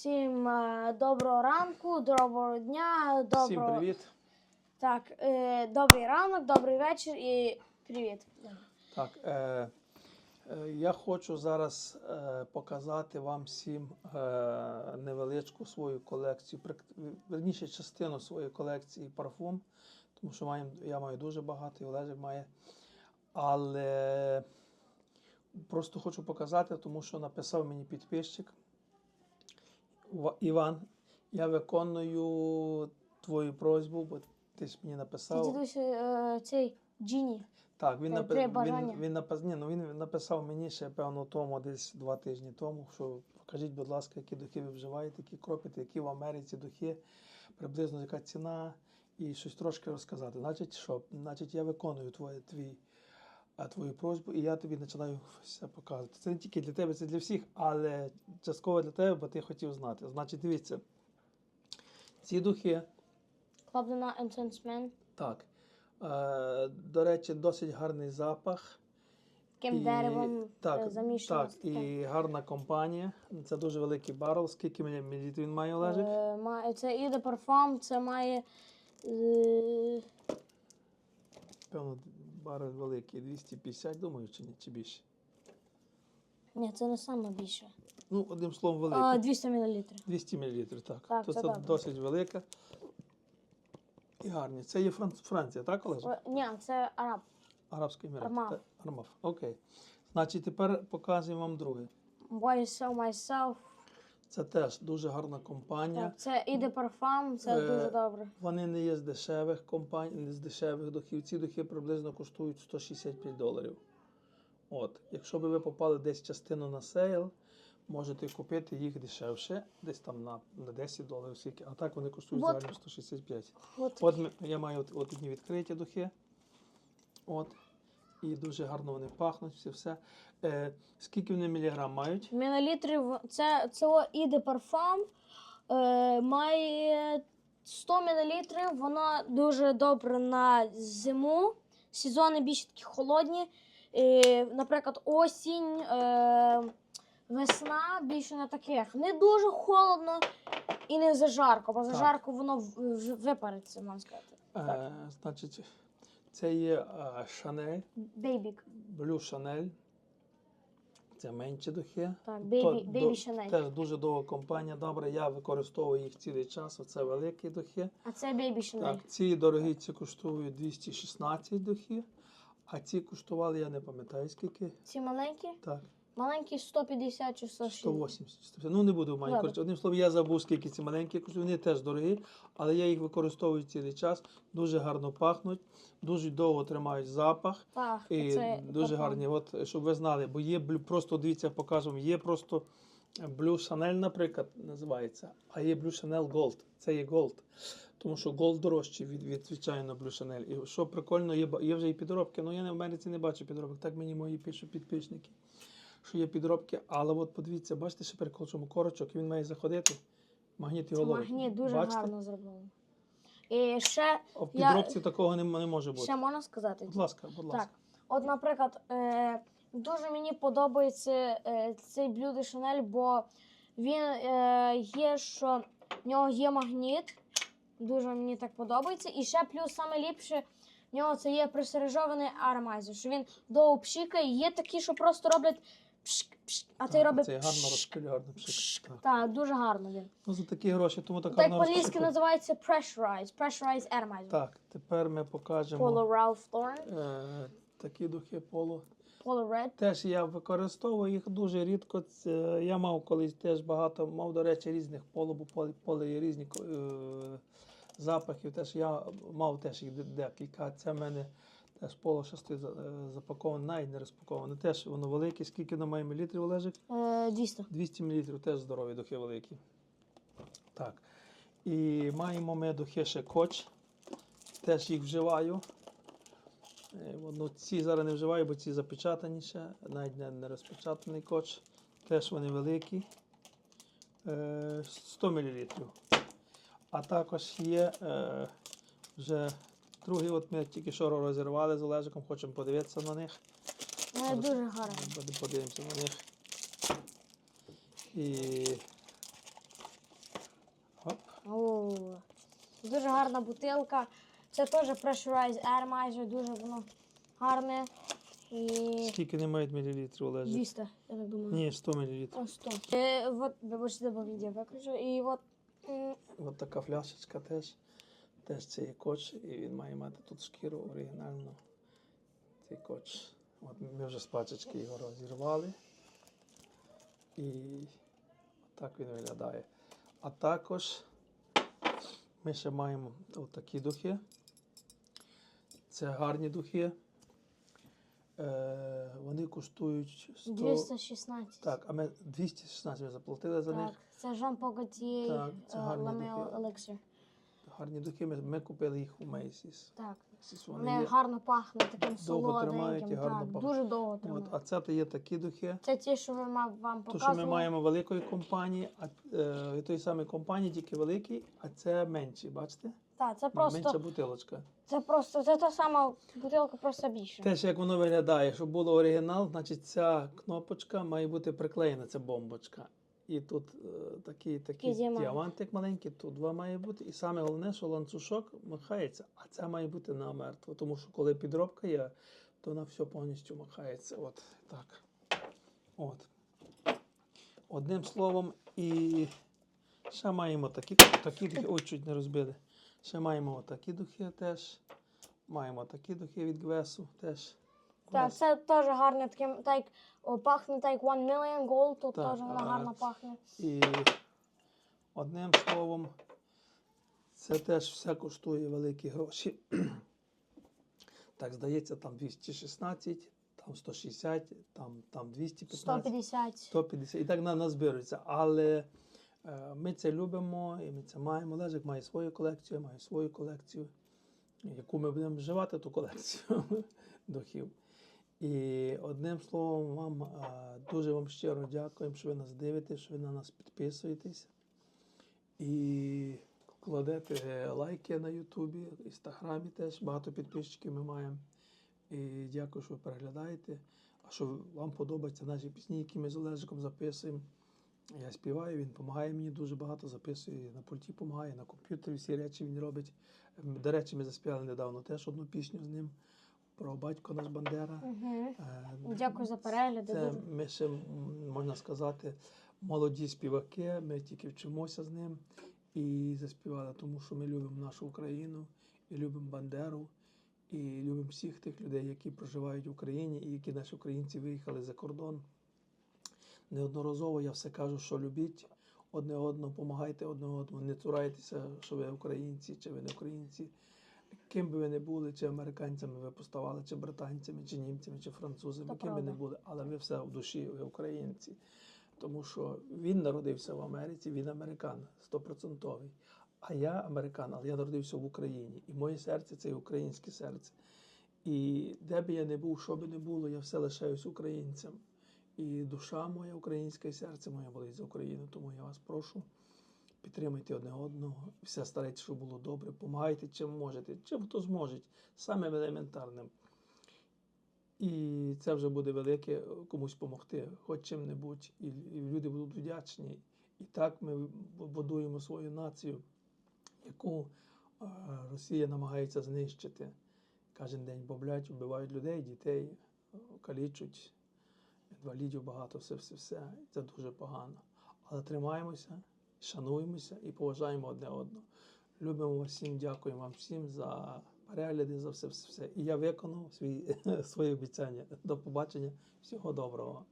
Всім е, доброго ранку, доброго дня, доброго... Всім привіт. Так, е, добрий ранок, добрий вечір і привіт. Так, е, е, я хочу зараз е, показати вам всім е, невеличку свою колекцію, верніше частину своєї колекції парфум, тому що маю, я маю дуже багато, і Олежик має. Але просто хочу показати, тому що написав мені підписчик Іван. Я виконую твою просьбу, бо ти ж мені написав. дідусь е, цей Джині. Так, він, Е, напи... він, він, напис... Ні, ну, він написав мені ще, певно, тому десь два тижні тому, що покажіть, будь ласка, які духи ви вживаєте, які кропите, які в Америці духи, приблизно яка ціна, і щось трошки розказати. Значить, що? Значить, я виконую твоє, твій, твою просьбу, і я тобі починаю все показувати. Це не тільки для тебе, це для всіх, але частково для тебе, бо ти хотів знати. Значить, дивіться, ці духи. Intense Man. Так. Е, до речі, досить гарний запах. Таким І- деревом так, е, замішано. Так, і гарна компанія. Це дуже великий баррел. Скільки мілі- він має Олежик? Е, це іде парфум, це має е, Певно, баррел великий, 250, думаю, чи ні, чи більше. ні, це не саме більше. Ну, одним словом, Е, великий. 200 мл. 200 мл, так. Так, То це це добре. досить велика. І гарні. Це є Фран- Франція, так, Олежик? Ні, це араб. Арабський Емірат. Армав. Так, Армав. Окей. Значить, тепер показуємо вам друге. Boy So Myself. Це теж дуже гарна компанія. Так, це іде парфум, це Е, дуже добре. Вони не є з дешевих компаній, не з дешевих духів. Ці духи приблизно коштують 165 доларів. От, якщо би ви попали десь частину на сейл, можете купити їх дешевше, десь там на, на 10 доларів, скільки, а так вони коштують загально 165. От. От я маю от, от одні відкриті духи. От. І дуже гарно вони пахнуть, все все. Е, скільки вони міліграм мають? Мілілітрів, це, це іде парфум, е, має 100 мл, воно дуже добре на зиму, сезони більш такі холодні. Е, наприклад, осінь, е, весна більше не таких. Не дуже холодно і не зажарко, бо Так. зажарко воно в- в- випариться, можна сказати. Е, значить, це є Шанель. Бейбік. Блю Шанель. Це менші духи. Так, бейбі, Шанель. Теж дуже довга компанія. Добре, я використовую їх цілий час. Оце великі духи. А це бейбі Шанель. Так, ці дорогі ці коштують 216 духів, а ці коштували, я не пам'ятаю скільки. Ці маленькі? Так, Маленькі 150 чи 160. 180. 150. Ну не буду. Ладно. Коротше, одним словом, я забув, скільки ці маленькі коштують. Вони теж дорогі, але я їх використовую цілий час. Дуже гарно пахнуть, дуже довго тримають запах. Так, І це дуже парфум. гарні, от щоб ви знали, бо є просто дивіться, покажемо, є просто Blue Chanel, наприклад, називається, а є Blue Chanel Gold. Це є Gold. Тому що Gold дорожчий від, від звичайно Blue Chanel. І що прикольно, є, є вже і підробки. Ну я в Америці не бачу підробок. Так мені мої пишуть підписники, що є підробки. Але от подивіться, бачите, ще прикол, чому корочок, він має заходити. Магніт його ловить. магніт дуже Бачите? гарно зроблено. І ще, А в Я- підробці такого не, не може бути. ще можна сказати? Будь ласка, будь ласка. Так, от, наприклад, е, дуже мені подобається е, цей de Chanel, бо він е, є, що в нього є магніт. Дуже мені так подобається. І ще плюс саме ліпше в нього це є пресережований аромайзер, що він довго пшикає. Є такі, що просто роблять пшк, пшк, а цей Так, робить Це гарно розпилює, гарно пшик. Так. Так, дуже гарно він. Ну, за такі гроші, тому так Так гарно по-англійськи розпилює. називається pressurize, pressurize atomizer. Так, тепер ми покажемо Polo Ralph Lauren, е, такі духи поло. Polo Red. Теж я використовую їх дуже рідко. Це, я мав колись теж багато, мав, до речі, різних поло, бо поле, поле є різні е, запахів. Теж я мав теж їх де- декілька. Це в мене теж поло шести запаковане, навіть не розпаковане. Теж воно велике. Скільки воно має мілітрів лежить? Е, 200. 200 мл теж здорові духи великі. Так. І маємо ми духи ще коч. Теж їх вживаю. Е, Ну, ці зараз не вживаю, бо ці запечатані ще, навіть не, не розпечатаний коч. Теж вони великі. Е, 100 мл. А також є е, вже Другий от ми тільки що розірвали з Олежиком, хочемо подивитися на них. Е, Вони дуже гарні. Подивимося на них. І. Оп. О, Дуже гарна бутилка. Це теж Pressurize Air майже дуже воно гарне. І... Скільки не мають мілілітрів Олежик? 200, я так думаю. Ні, 100 мілілітрів. О, 100. І, е, от, вибачте, бо відео виключу. І от... Ось така фляшечка теж. Теж це є коч, і він має мати тут шкіру оригінальну. Цей коч. От ми вже з пачечки його розірвали. І так він виглядає. А також ми ще маємо отакі духи. Це гарні духи. Е, вони коштують 100... 216. Так, а ми 216 ми заплатили за них. Це Жан Погатіє Так, це Ламео. Елексір. Гарні духи. Ми, ми купили їх у Macy's. Так. Вони Вони є. гарно пахнуть, таким Довго тримають і гарно Так, пахнуть. дуже довго От, тримають. а це то є такі духи. Це ті, що ви мав вам То, показували. що ми маємо великої компанії, а е, тої самої компанії, тільки великий, а це менші, бачите? Так, це Менша просто, бутилочка. це просто, це та сама бутилка, просто більше. Теж як воно виглядає, щоб було оригінал, значить ця кнопочка має бути приклеєна, ця бомбочка. І тут е, такий, такий Такий діамант. діамантик маленький, тут два має бути. І саме головне, що ланцюжок махається, а це має бути намертво. Тому що коли підробка є, то вона все повністю махається. От так. От. Одним словом, і ще маємо такі, такі духи. Ой, чуть не розбили. Ще маємо такі духи теж. Маємо такі духи від Гвесу теж. Так, це теж гарне, таким, так, як, пахне так, як One Million Gold, тут Так, теж вона гарно пахне. І одним словом, це теж все коштує великі гроші. Так, здається, там 216, там 160, там, там 215, 150. 150 і так на, назбирується. Але е, ми це любимо і ми це маємо. Лежик має свою колекцію, я маю свою колекцію, яку ми будемо вживати, ту колекцію духів. І одним словом, вам дуже вам щиро дякуємо, що ви нас дивитесь, що ви на нас підписуєтесь. І кладете лайки на Ютубі, Інстаграмі теж багато підписчиків ми маємо. І дякую, що ви переглядаєте. А що вам подобаються наші пісні, які ми з Олежиком записуємо. Я співаю, він допомагає мені дуже багато, записує на пульті, допомагає, на комп'ютері всі речі він робить. До речі, ми заспівали недавно теж одну пісню з ним про батько наш Бандера. Угу. Дякую за перегляди. Це ми ще, можна сказати, молоді співаки, ми тільки вчимося з ним і заспівали, тому що ми любимо нашу Україну і любимо Бандеру, і любимо всіх тих людей, які проживають в Україні і які наші українці виїхали за кордон. Неодноразово я все кажу, що любіть одне одного, допомагайте одне одному, не цурайтеся, що ви українці чи ви не українці. Ким би ви не були, чи американцями ви поставали, чи британцями, чи німцями, чи французами, ким би не були, але ви все в душі, ви українці. Тому що він народився в Америці, він американ, стопроцентовий. А я американ, але я народився в Україні. І моє серце це українське серце. І де би я не був, що би не було, я все лишаюсь українцем. І душа моя українська, і серце моє болить за Україну. Тому я вас прошу, підтримуйте одне одного, все старайтеся, щоб було добре, допомагайте, чим можете, чим хто зможе, самим елементарним. І це вже буде велике комусь допомогти, хоч чим-небудь. І, люди будуть вдячні. І так ми будуємо свою націю, яку е, Росія намагається знищити. Кожен день боблять, вбивають людей, дітей, е, калічуть, інвалідів багато, все, все, все. Це дуже погано. Але тримаємося, шануємося і поважаємо одне одного. Любимо вас всім, дякуємо вам всім за перегляди, за все, все, все. І я виконав свої, свої обіцяння. До побачення, всього доброго.